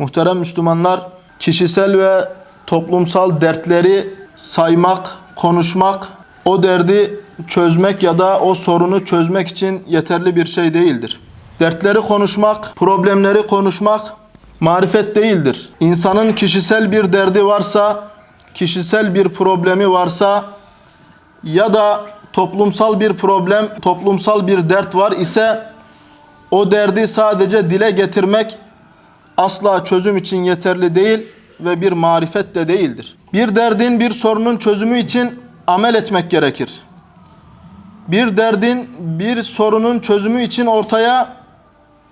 Muhterem Müslümanlar, kişisel ve toplumsal dertleri saymak, konuşmak, o derdi çözmek ya da o sorunu çözmek için yeterli bir şey değildir. Dertleri konuşmak, problemleri konuşmak marifet değildir. İnsanın kişisel bir derdi varsa, kişisel bir problemi varsa ya da toplumsal bir problem, toplumsal bir dert var ise o derdi sadece dile getirmek asla çözüm için yeterli değil ve bir marifet de değildir. Bir derdin, bir sorunun çözümü için amel etmek gerekir. Bir derdin, bir sorunun çözümü için ortaya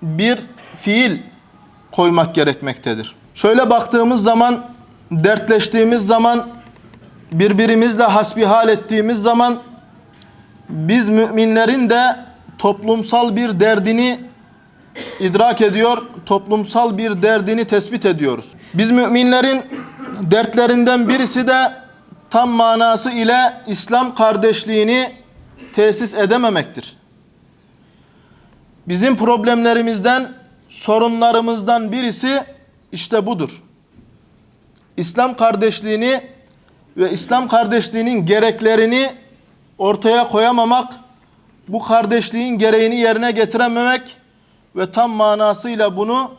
bir fiil koymak gerekmektedir. Şöyle baktığımız zaman, dertleştiğimiz zaman, birbirimizle hasbihal ettiğimiz zaman biz müminlerin de toplumsal bir derdini idrak ediyor, toplumsal bir derdini tespit ediyoruz. Biz müminlerin dertlerinden birisi de tam manası ile İslam kardeşliğini tesis edememektir. Bizim problemlerimizden, sorunlarımızdan birisi işte budur. İslam kardeşliğini ve İslam kardeşliğinin gereklerini ortaya koyamamak, bu kardeşliğin gereğini yerine getirememek ve tam manasıyla bunu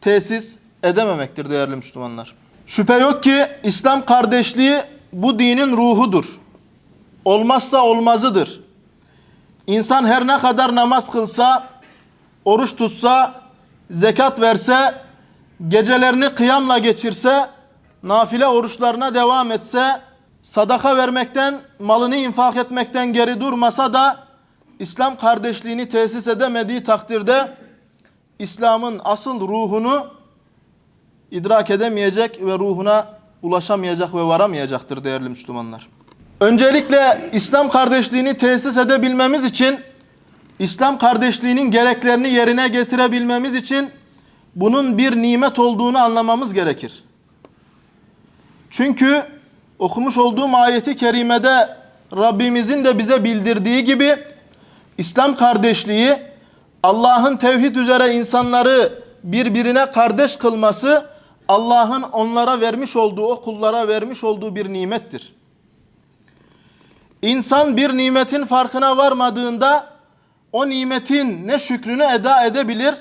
tesis edememektir değerli Müslümanlar. Şüphe yok ki İslam kardeşliği bu dinin ruhudur. Olmazsa olmazıdır. İnsan her ne kadar namaz kılsa, oruç tutsa, zekat verse, gecelerini kıyamla geçirse, nafile oruçlarına devam etse, sadaka vermekten, malını infak etmekten geri durmasa da İslam kardeşliğini tesis edemediği takdirde İslam'ın asıl ruhunu idrak edemeyecek ve ruhuna ulaşamayacak ve varamayacaktır değerli Müslümanlar. Öncelikle İslam kardeşliğini tesis edebilmemiz için İslam kardeşliğinin gereklerini yerine getirebilmemiz için bunun bir nimet olduğunu anlamamız gerekir. Çünkü okumuş olduğum ayeti kerimede Rabbimizin de bize bildirdiği gibi İslam kardeşliği Allah'ın tevhid üzere insanları birbirine kardeş kılması Allah'ın onlara vermiş olduğu, o kullara vermiş olduğu bir nimettir. İnsan bir nimetin farkına varmadığında o nimetin ne şükrünü eda edebilir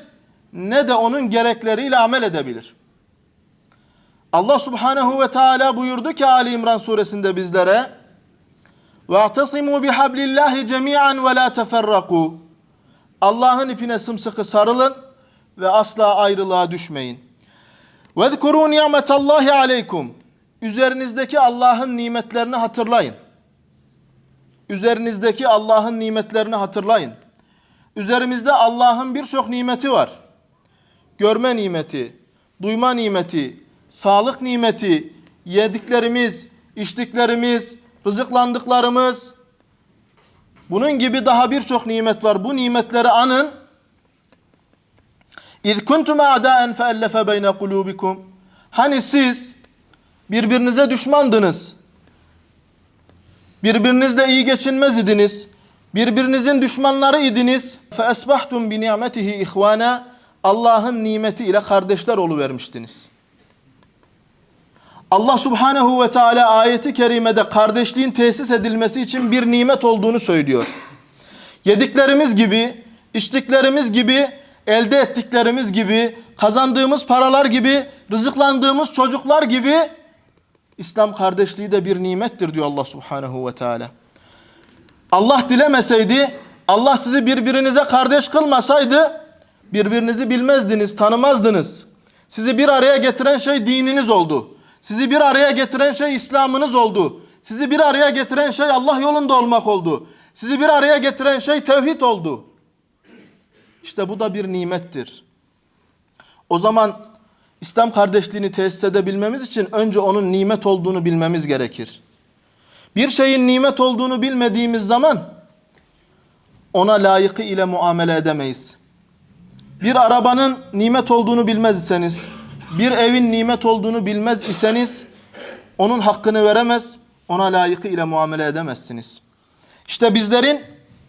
ne de onun gerekleriyle amel edebilir. Allah Subhanahu ve Teala buyurdu ki Ali İmran suresinde bizlere: "Ve'tasimu bihablillahi cemi'an ve la teferraku." Allah'ın ipine sımsıkı sarılın ve asla ayrılığa düşmeyin. Vezkuru ni'metallahi aleykum. Üzerinizdeki Allah'ın nimetlerini hatırlayın. Üzerinizdeki Allah'ın nimetlerini hatırlayın. Üzerimizde Allah'ın birçok nimeti var. Görme nimeti, duyma nimeti, sağlık nimeti, yediklerimiz, içtiklerimiz, rızıklandıklarımız, bunun gibi daha birçok nimet var. Bu nimetleri anın. İz kuntum a'daen feellefe beyne kulubikum. Hani siz birbirinize düşmandınız. Birbirinizle iyi geçinmez idiniz. Birbirinizin düşmanları idiniz. Fe esbahtum bi ni'metihi ihvana. Allah'ın nimeti ile kardeşler oluvermiştiniz. Allah Subhanahu ve Teala ayeti kerimede kardeşliğin tesis edilmesi için bir nimet olduğunu söylüyor. Yediklerimiz gibi, içtiklerimiz gibi, elde ettiklerimiz gibi, kazandığımız paralar gibi, rızıklandığımız çocuklar gibi İslam kardeşliği de bir nimettir diyor Allah Subhanahu ve Teala. Allah dilemeseydi, Allah sizi birbirinize kardeş kılmasaydı birbirinizi bilmezdiniz, tanımazdınız. Sizi bir araya getiren şey dininiz oldu. Sizi bir araya getiren şey İslam'ınız oldu. Sizi bir araya getiren şey Allah yolunda olmak oldu. Sizi bir araya getiren şey tevhid oldu. İşte bu da bir nimettir. O zaman İslam kardeşliğini tesis edebilmemiz için önce onun nimet olduğunu bilmemiz gerekir. Bir şeyin nimet olduğunu bilmediğimiz zaman ona layıkı ile muamele edemeyiz. Bir arabanın nimet olduğunu bilmez iseniz, bir evin nimet olduğunu bilmez iseniz onun hakkını veremez, ona layıkı ile muamele edemezsiniz. İşte bizlerin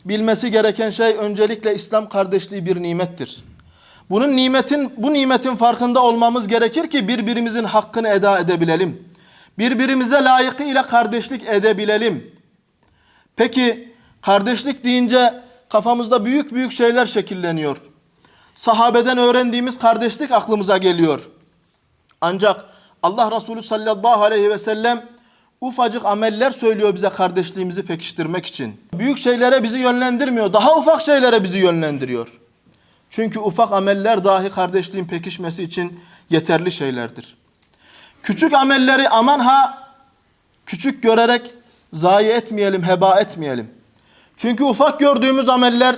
bilmesi gereken şey öncelikle İslam kardeşliği bir nimettir. Bunun nimetin bu nimetin farkında olmamız gerekir ki birbirimizin hakkını eda edebilelim. Birbirimize layıkıyla kardeşlik edebilelim. Peki kardeşlik deyince kafamızda büyük büyük şeyler şekilleniyor. Sahabeden öğrendiğimiz kardeşlik aklımıza geliyor. Ancak Allah Resulü sallallahu aleyhi ve sellem ufacık ameller söylüyor bize kardeşliğimizi pekiştirmek için. Büyük şeylere bizi yönlendirmiyor. Daha ufak şeylere bizi yönlendiriyor. Çünkü ufak ameller dahi kardeşliğin pekişmesi için yeterli şeylerdir. Küçük amelleri aman ha küçük görerek zayi etmeyelim, heba etmeyelim. Çünkü ufak gördüğümüz ameller,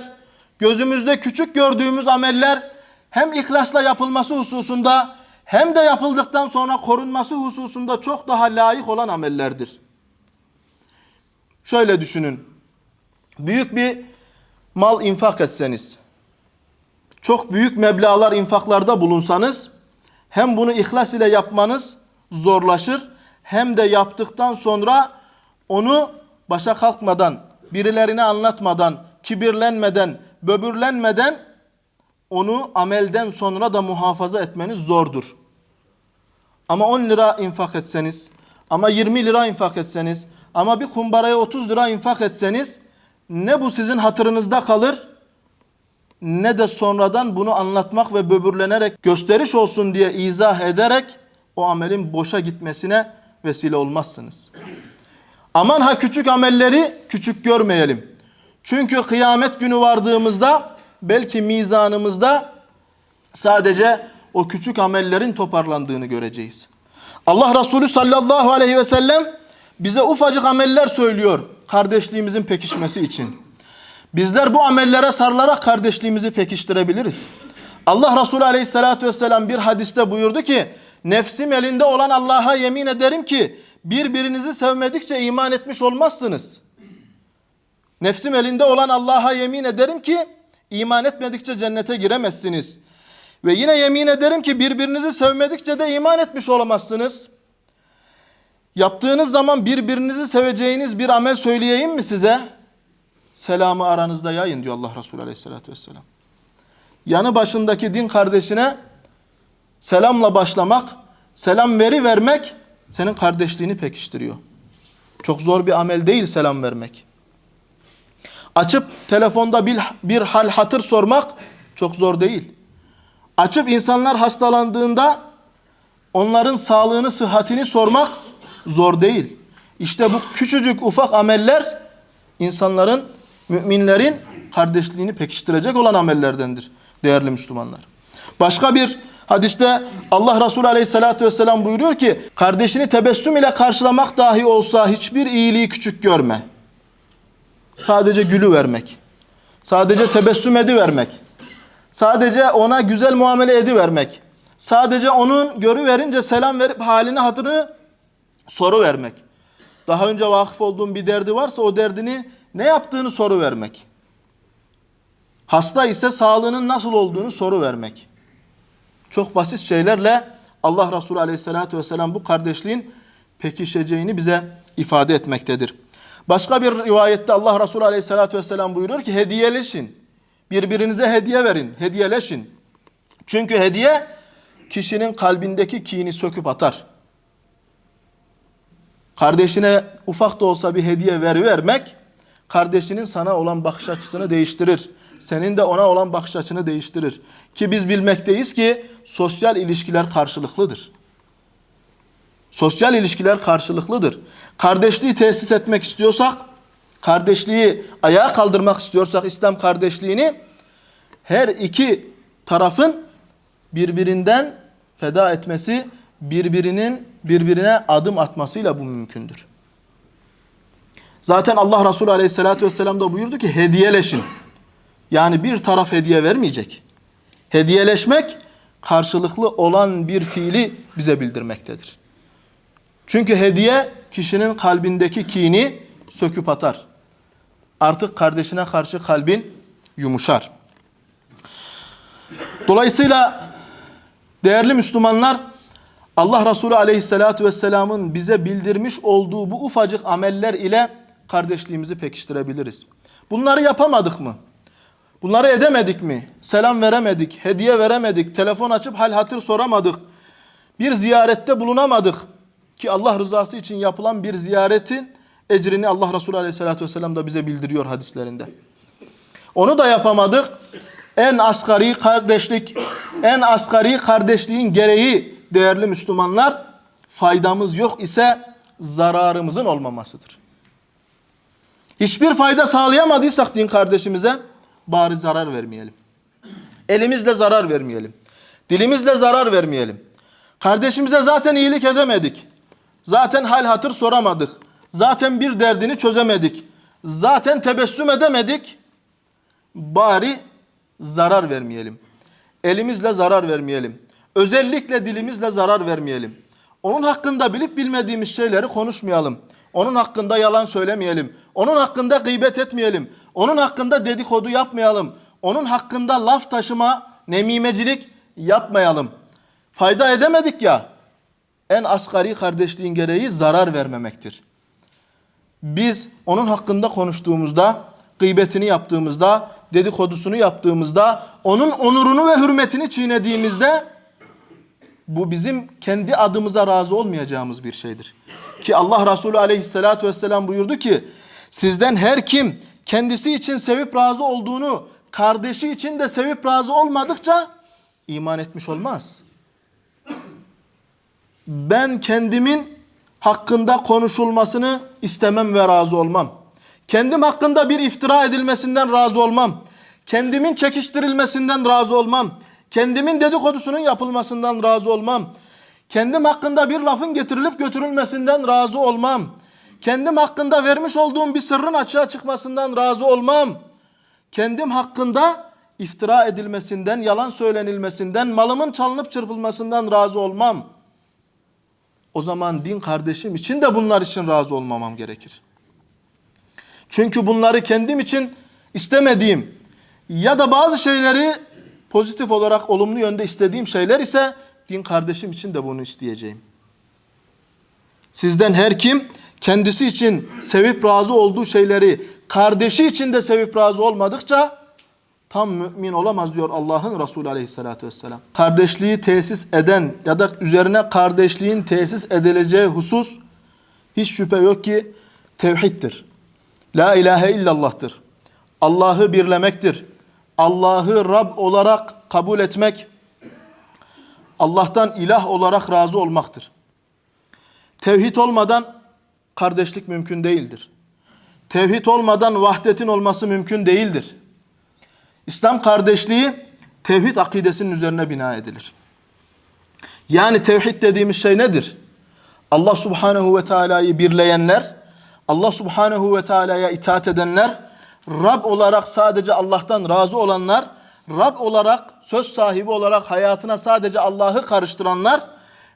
gözümüzde küçük gördüğümüz ameller hem ihlasla yapılması hususunda hem de yapıldıktan sonra korunması hususunda çok daha layık olan amellerdir. Şöyle düşünün. Büyük bir mal infak etseniz, çok büyük meblağlar infaklarda bulunsanız hem bunu ihlas ile yapmanız zorlaşır hem de yaptıktan sonra onu başa kalkmadan, birilerine anlatmadan, kibirlenmeden, böbürlenmeden onu amelden sonra da muhafaza etmeniz zordur. Ama 10 lira infak etseniz, ama 20 lira infak etseniz, ama bir kumbaraya 30 lira infak etseniz ne bu sizin hatırınızda kalır ne de sonradan bunu anlatmak ve böbürlenerek gösteriş olsun diye izah ederek o amelin boşa gitmesine vesile olmazsınız. Aman ha küçük amelleri küçük görmeyelim. Çünkü kıyamet günü vardığımızda belki mizanımızda sadece o küçük amellerin toparlandığını göreceğiz. Allah Resulü sallallahu aleyhi ve sellem bize ufacık ameller söylüyor kardeşliğimizin pekişmesi için. Bizler bu amellere sarılarak kardeşliğimizi pekiştirebiliriz. Allah Resulü aleyhissalatü vesselam bir hadiste buyurdu ki nefsim elinde olan Allah'a yemin ederim ki birbirinizi sevmedikçe iman etmiş olmazsınız. Nefsim elinde olan Allah'a yemin ederim ki iman etmedikçe cennete giremezsiniz. Ve yine yemin ederim ki birbirinizi sevmedikçe de iman etmiş olamazsınız. Yaptığınız zaman birbirinizi seveceğiniz bir amel söyleyeyim mi size? Selamı aranızda yayın diyor Allah Resulü Aleyhisselatü Vesselam. Yanı başındaki din kardeşine selamla başlamak, selam veri vermek senin kardeşliğini pekiştiriyor. Çok zor bir amel değil selam vermek. Açıp telefonda bir, bir hal hatır sormak çok zor değil. Açıp insanlar hastalandığında onların sağlığını, sıhhatini sormak zor değil. İşte bu küçücük ufak ameller insanların, müminlerin kardeşliğini pekiştirecek olan amellerdendir değerli Müslümanlar. Başka bir hadiste Allah Resulü Aleyhisselatü Vesselam buyuruyor ki kardeşini tebessüm ile karşılamak dahi olsa hiçbir iyiliği küçük görme. Sadece gülü vermek. Sadece tebessüm edi vermek. Sadece ona güzel muamele edi vermek. Sadece onun görü verince selam verip halini hatırını soru vermek. Daha önce vakıf olduğun bir derdi varsa o derdini ne yaptığını soru vermek. Hasta ise sağlığının nasıl olduğunu soru vermek. Çok basit şeylerle Allah Resulü Aleyhisselatü Vesselam bu kardeşliğin pekişeceğini bize ifade etmektedir. Başka bir rivayette Allah Resulü Aleyhisselatü Vesselam buyuruyor ki hediyeleşin. Birbirinize hediye verin, hediyeleşin. Çünkü hediye kişinin kalbindeki kini söküp atar. Kardeşine ufak da olsa bir hediye ver vermek kardeşinin sana olan bakış açısını değiştirir. Senin de ona olan bakış açını değiştirir. Ki biz bilmekteyiz ki sosyal ilişkiler karşılıklıdır. Sosyal ilişkiler karşılıklıdır. Kardeşliği tesis etmek istiyorsak, kardeşliği ayağa kaldırmak istiyorsak İslam kardeşliğini her iki tarafın birbirinden feda etmesi, birbirinin birbirine adım atmasıyla bu mümkündür. Zaten Allah Resulü Aleyhisselatü Vesselam da buyurdu ki hediyeleşin. Yani bir taraf hediye vermeyecek. Hediyeleşmek karşılıklı olan bir fiili bize bildirmektedir. Çünkü hediye kişinin kalbindeki kini söküp atar. Artık kardeşine karşı kalbin yumuşar. Dolayısıyla değerli Müslümanlar Allah Resulü Aleyhisselatü Vesselam'ın bize bildirmiş olduğu bu ufacık ameller ile kardeşliğimizi pekiştirebiliriz. Bunları yapamadık mı? Bunları edemedik mi? Selam veremedik, hediye veremedik, telefon açıp hal hatır soramadık. Bir ziyarette bulunamadık. Ki Allah rızası için yapılan bir ziyaretin ecrini Allah Resulü Aleyhisselatü Vesselam da bize bildiriyor hadislerinde. Onu da yapamadık. En asgari kardeşlik, en asgari kardeşliğin gereği değerli Müslümanlar faydamız yok ise zararımızın olmamasıdır. Hiçbir fayda sağlayamadıysak din kardeşimize bari zarar vermeyelim. Elimizle zarar vermeyelim. Dilimizle zarar vermeyelim. Kardeşimize zaten iyilik edemedik. Zaten hal hatır soramadık. Zaten bir derdini çözemedik. Zaten tebessüm edemedik. Bari zarar vermeyelim. Elimizle zarar vermeyelim. Özellikle dilimizle zarar vermeyelim. Onun hakkında bilip bilmediğimiz şeyleri konuşmayalım. Onun hakkında yalan söylemeyelim. Onun hakkında gıybet etmeyelim. Onun hakkında dedikodu yapmayalım. Onun hakkında laf taşıma, nemimecilik yapmayalım. Fayda edemedik ya. En asgari kardeşliğin gereği zarar vermemektir. Biz onun hakkında konuştuğumuzda, gıybetini yaptığımızda, dedikodusunu yaptığımızda, onun onurunu ve hürmetini çiğnediğimizde bu bizim kendi adımıza razı olmayacağımız bir şeydir. Ki Allah Resulü aleyhissalatü vesselam buyurdu ki sizden her kim kendisi için sevip razı olduğunu kardeşi için de sevip razı olmadıkça iman etmiş olmaz. Ben kendimin hakkında konuşulmasını istemem ve razı olmam. Kendim hakkında bir iftira edilmesinden razı olmam. Kendimin çekiştirilmesinden razı olmam. Kendimin dedikodusunun yapılmasından razı olmam. Kendim hakkında bir lafın getirilip götürülmesinden razı olmam. Kendim hakkında vermiş olduğum bir sırrın açığa çıkmasından razı olmam. Kendim hakkında iftira edilmesinden, yalan söylenilmesinden, malımın çalınıp çırpılmasından razı olmam. O zaman din kardeşim için de bunlar için razı olmamam gerekir. Çünkü bunları kendim için istemediğim ya da bazı şeyleri pozitif olarak olumlu yönde istediğim şeyler ise din kardeşim için de bunu isteyeceğim. Sizden her kim kendisi için sevip razı olduğu şeyleri kardeşi için de sevip razı olmadıkça tam mümin olamaz diyor Allah'ın Resulü aleyhissalatü vesselam. Kardeşliği tesis eden ya da üzerine kardeşliğin tesis edileceği husus hiç şüphe yok ki tevhiddir. La ilahe illallah'tır. Allah'ı birlemektir. Allah'ı Rab olarak kabul etmek, Allah'tan ilah olarak razı olmaktır. Tevhid olmadan kardeşlik mümkün değildir. Tevhid olmadan vahdetin olması mümkün değildir. İslam kardeşliği tevhid akidesinin üzerine bina edilir. Yani tevhid dediğimiz şey nedir? Allah subhanehu ve teala'yı birleyenler, Allah subhanehu ve teala'ya itaat edenler, Rab olarak sadece Allah'tan razı olanlar, Rab olarak, söz sahibi olarak hayatına sadece Allah'ı karıştıranlar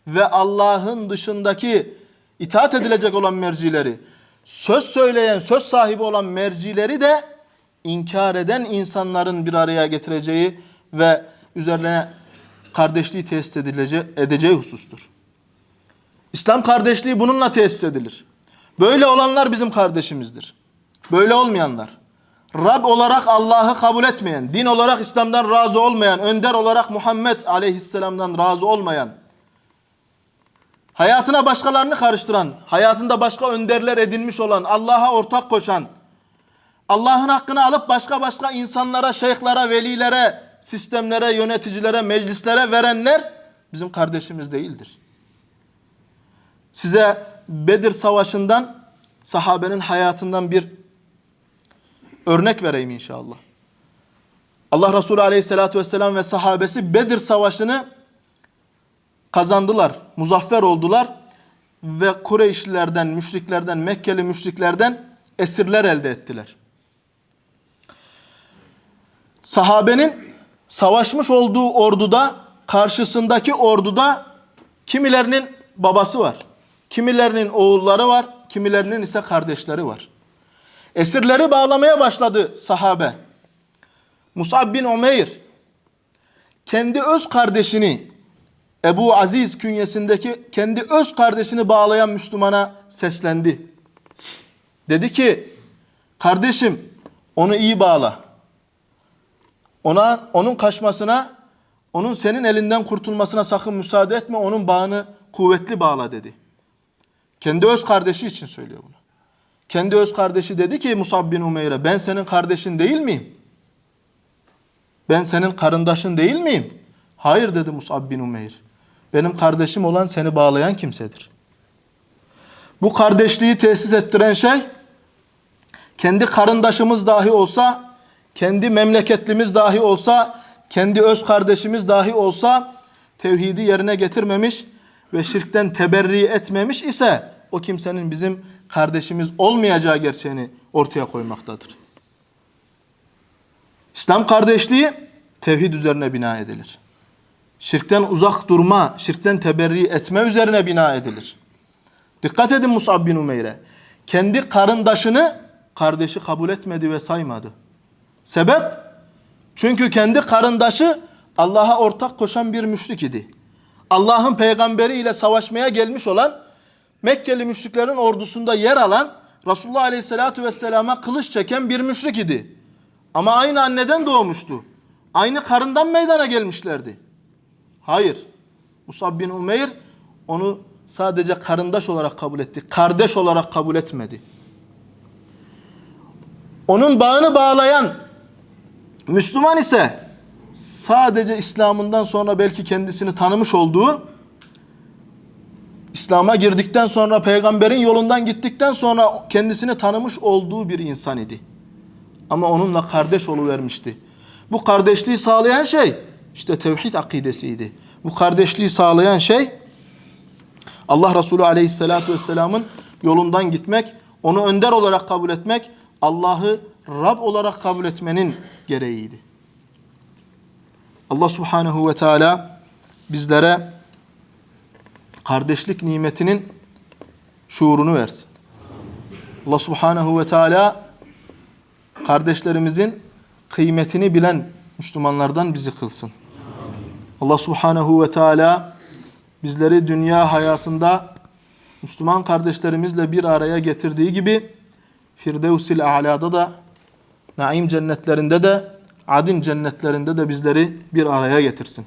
ve Allah'ın dışındaki itaat edilecek olan mercileri, söz söyleyen, söz sahibi olan mercileri de inkar eden insanların bir araya getireceği ve üzerine kardeşliği tesis edileceği, edeceği husustur. İslam kardeşliği bununla tesis edilir. Böyle olanlar bizim kardeşimizdir. Böyle olmayanlar, Rab olarak Allah'ı kabul etmeyen, din olarak İslam'dan razı olmayan, önder olarak Muhammed aleyhisselamdan razı olmayan, hayatına başkalarını karıştıran, hayatında başka önderler edinmiş olan, Allah'a ortak koşan, Allah'ın hakkını alıp başka başka insanlara, şeyhlere, velilere, sistemlere, yöneticilere, meclislere verenler bizim kardeşimiz değildir. Size Bedir Savaşı'ndan, sahabenin hayatından bir örnek vereyim inşallah. Allah Resulü Aleyhisselatü Vesselam ve sahabesi Bedir Savaşı'nı kazandılar, muzaffer oldular ve Kureyşlilerden, müşriklerden, Mekkeli müşriklerden esirler elde ettiler. Sahabenin savaşmış olduğu orduda, karşısındaki orduda kimilerinin babası var, kimilerinin oğulları var, kimilerinin ise kardeşleri var. Esirleri bağlamaya başladı sahabe. Musab bin Umeyr kendi öz kardeşini Ebu Aziz künyesindeki kendi öz kardeşini bağlayan Müslümana seslendi. Dedi ki kardeşim onu iyi bağla. Ona onun kaçmasına, onun senin elinden kurtulmasına sakın müsaade etme. Onun bağını kuvvetli bağla dedi. Kendi öz kardeşi için söylüyor bunu. Kendi öz kardeşi dedi ki Musab bin Umeyr'e ben senin kardeşin değil miyim? Ben senin karındaşın değil miyim? Hayır dedi Musab bin Umeyr. Benim kardeşim olan seni bağlayan kimsedir. Bu kardeşliği tesis ettiren şey kendi karındaşımız dahi olsa, kendi memleketlimiz dahi olsa, kendi öz kardeşimiz dahi olsa tevhidi yerine getirmemiş ve şirkten teberri etmemiş ise o kimsenin bizim kardeşimiz olmayacağı gerçeğini ortaya koymaktadır. İslam kardeşliği tevhid üzerine bina edilir. Şirkten uzak durma, şirkten teberri etme üzerine bina edilir. Dikkat edin Musab bin Umeyr'e. Kendi karındaşını kardeşi kabul etmedi ve saymadı. Sebep? Çünkü kendi karındaşı Allah'a ortak koşan bir müşrik idi. Allah'ın peygamberi ile savaşmaya gelmiş olan Mekkeli müşriklerin ordusunda yer alan Resulullah Aleyhisselatü Vesselam'a kılıç çeken bir müşrik idi. Ama aynı anneden doğmuştu. Aynı karından meydana gelmişlerdi. Hayır. Musab bin Umeyr onu sadece karındaş olarak kabul etti. Kardeş olarak kabul etmedi. Onun bağını bağlayan Müslüman ise sadece İslam'ından sonra belki kendisini tanımış olduğu İslam'a girdikten sonra peygamberin yolundan gittikten sonra kendisini tanımış olduğu bir insan idi. Ama onunla kardeş vermişti. Bu kardeşliği sağlayan şey işte tevhid akidesiydi. Bu kardeşliği sağlayan şey Allah Resulü Aleyhisselatü Vesselam'ın yolundan gitmek, onu önder olarak kabul etmek, Allah'ı Rab olarak kabul etmenin gereğiydi. Allah Subhanahu ve Teala bizlere kardeşlik nimetinin şuurunu versin. Allah Subhanahu ve Teala kardeşlerimizin kıymetini bilen Müslümanlardan bizi kılsın. Allah Subhanahu ve Teala bizleri dünya hayatında Müslüman kardeşlerimizle bir araya getirdiği gibi Firdevs-i A'la'da da Naim cennetlerinde de Adin cennetlerinde de bizleri bir araya getirsin.